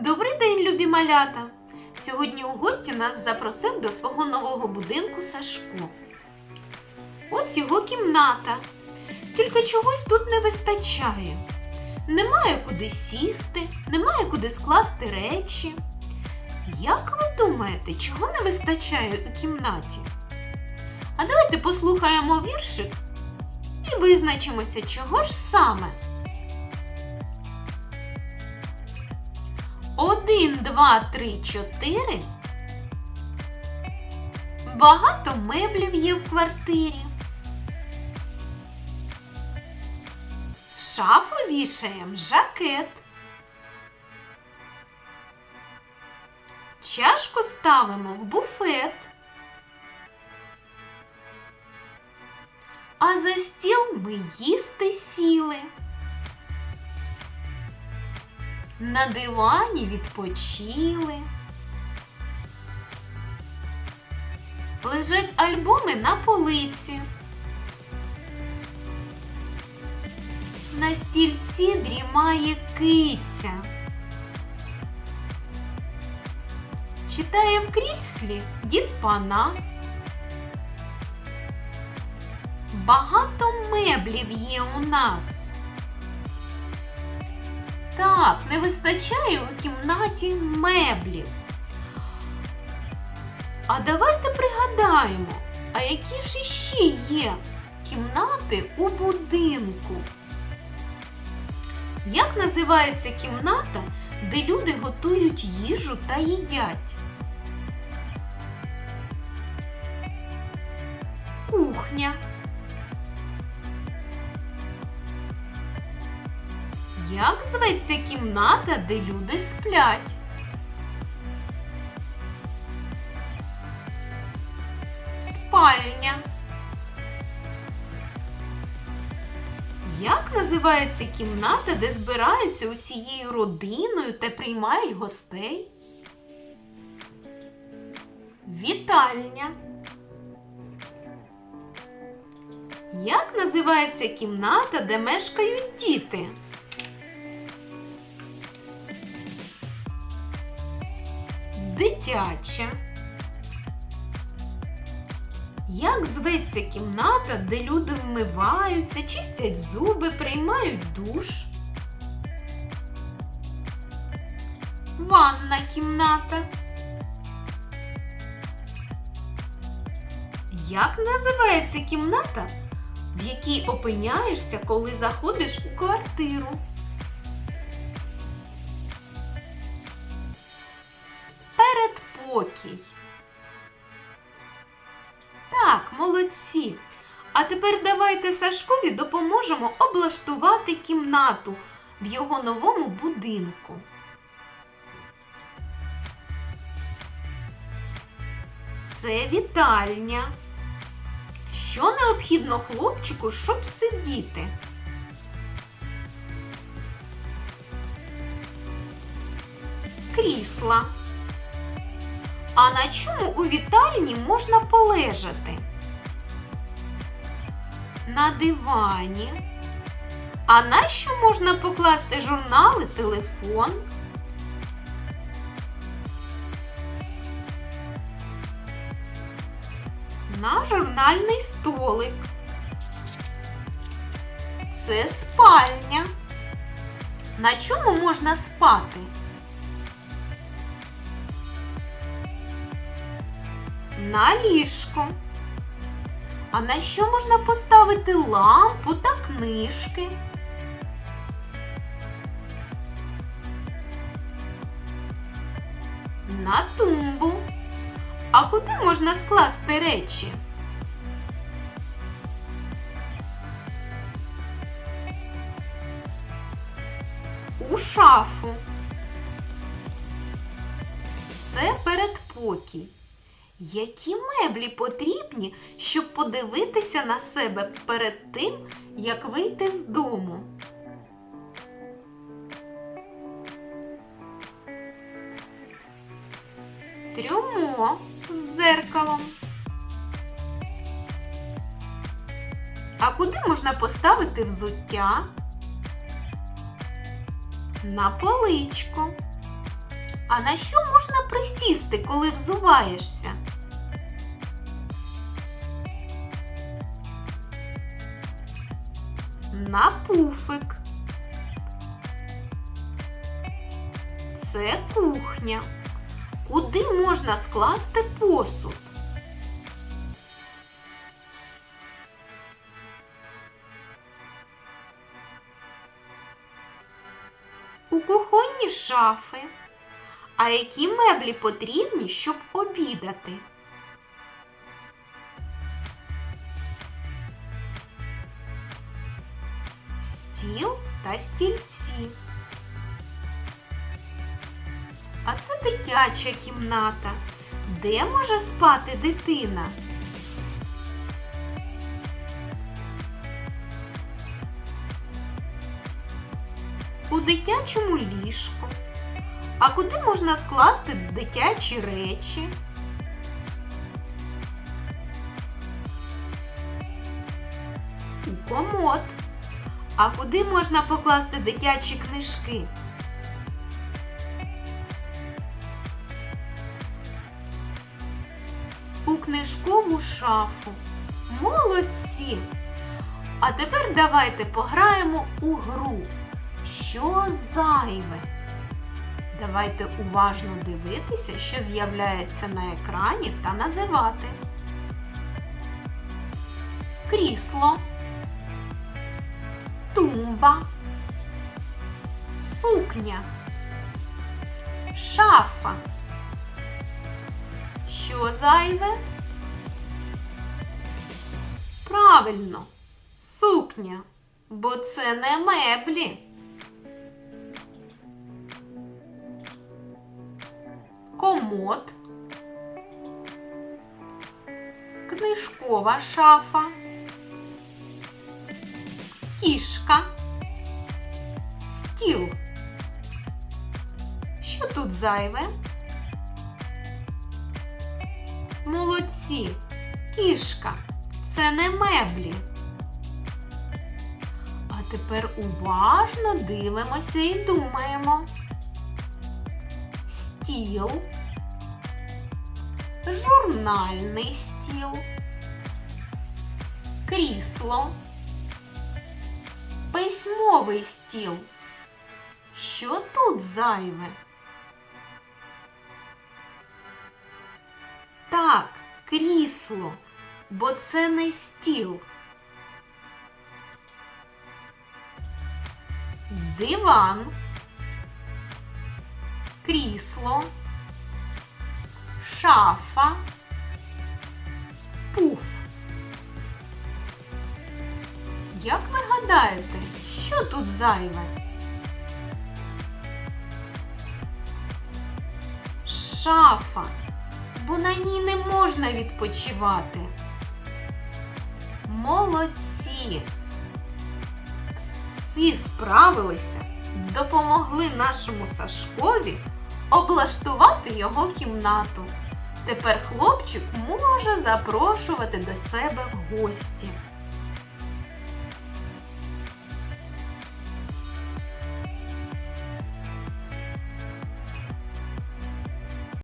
Добрий день, любі малята! Сьогодні у гості нас запросив до свого нового будинку Сашко. Ось його кімната. Тільки чогось тут не вистачає. Немає куди сісти, немає куди скласти речі. Як ви думаєте, чого не вистачає у кімнаті? А давайте послухаємо віршик і визначимося, чого ж саме. Один, два, три, чотири. Багато меблів є в квартирі. Шафу вішаєм жакет. Чашку ставимо в буфет. А за стіл ми їсти сіли. На дивані відпочили. Лежать альбоми на полиці. На стільці дрімає киця. Читає в кріслі дід Панас. Багато меблів є у нас. Так, не вистачає у кімнаті меблів. А давайте пригадаємо, а які ж іще є кімнати у будинку? Як називається кімната, де люди готують їжу та їдять? Кухня. Як зветься кімната, де люди сплять? Спальня. Як називається кімната, де збираються усією родиною та приймають гостей? Вітальня. Як називається кімната, де мешкають діти? Дитяча. Як зветься кімната, де люди вмиваються, чистять зуби, приймають душ? Ванна кімната. Як називається кімната, в якій опиняєшся, коли заходиш у квартиру? Передпокій. Так, молодці. А тепер давайте Сашкові допоможемо облаштувати кімнату в його новому будинку. Це вітальня. Що необхідно хлопчику, щоб сидіти? Крісла. А на чому у вітальні можна полежати? На дивані. А на що можна покласти журнали, телефон? На журнальний столик. Це спальня. На чому можна спати? На ліжко. А на що можна поставити лампу та книжки? На тумбу. А куди можна скласти речі? У шафу. Це передпокій. Які меблі потрібні, щоб подивитися на себе перед тим, як вийти з дому? Трюмо з дзеркалом. А куди можна поставити взуття? На поличку. А на що можна присісти, коли взуваєшся? На пуфик. Це кухня. Куди можна скласти посуд? У кухонні шафи. А які меблі потрібні, щоб обідати? Стіл та стільці. А це дитяча кімната. Де може спати дитина? У дитячому ліжку. А куди можна скласти дитячі речі? У комод. А куди можна покласти дитячі книжки? У книжкову шафу. Молодці! А тепер давайте пограємо у гру. Що зайве? Давайте уважно дивитися, що з'являється на екрані та називати. Крісло, тумба, сукня, шафа. Що зайве? Правильно, сукня, бо це не меблі. комод, книжкова шафа, кішка, стіл. Що тут зайве? Молодці, кішка. Це не меблі. А тепер уважно дивимося і думаємо стіл, журнальний стіл, крісло, письмовий стіл. Що тут зайве? Так, крісло, бо це не стіл. Диван крісло, шафа, пуф. Як ви гадаєте, що тут зайве? Шафа, бо на ній не можна відпочивати. Молодці! Всі справилися, допомогли нашому Сашкові облаштувати його кімнату. Тепер хлопчик може запрошувати до себе в гості.